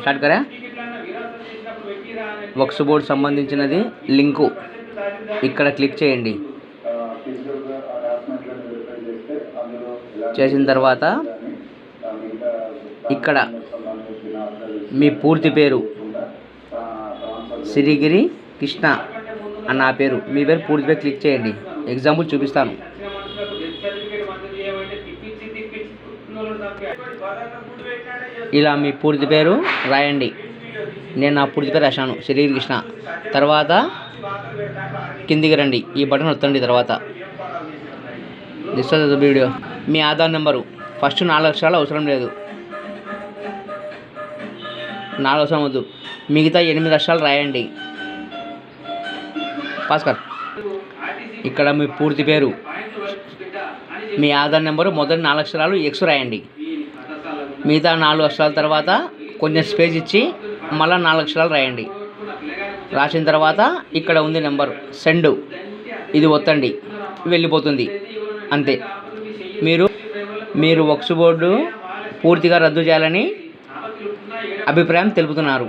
Start కరా. వక్స్ board సంబంధించినది లింకు. ఇక్కడ క్లిక్ చేయండి. చేసిన తర్వాత ఇక్కడ మీ పూర్తి పేరు సిరిగిరి కృష్ణ అని నా పేరు మీ పేరు పూర్తి పేరు క్లిక్ చేయండి. ఎగ్జాంపుల్ చూపిస్తాను. ఇలా మీ పూర్తి పేరు రాయండి. నేను నా పూర్తి పేరు రాశాను. సిరిగిరి కృష్ణ. తర్వాత కిందికి రండి. ఈ బటన్ వత్తండి తర్వాత. దిస్ వీడియో మీ ఆధార్ నెంబరు. ఫస్ట్ నాలుగు అక్షరాలు అవసరం లేదు. నాలుగు అవసరం వద్దు. మిగతా ఎనిమిది అక్షరాలు రాయండి. భాస్కర్ ఇక్కడ మీ పూర్తి పేరు. మీ ఆధార్ నెంబరు మొదటి నాలుగు అక్షరాలు ఎక్స్ రాయండి. మిగతా నాలుగు అక్షరాల తర్వాత కొంచెం స్పేస్ ఇచ్చి మళ్ళీ నాలుగు అక్షరాలు రాయండి. రాసిన తర్వాత ఇక్కడ ఉంది నెంబర్. సెండ్. ఇది ఒత్తండి. వెళ్ళిపోతుంది. అంతే. మీరు మీరు వక్స్ బోర్డు పూర్తిగా రద్దు చేయాలని అభిప్రాయం తెలుపుతున్నారు.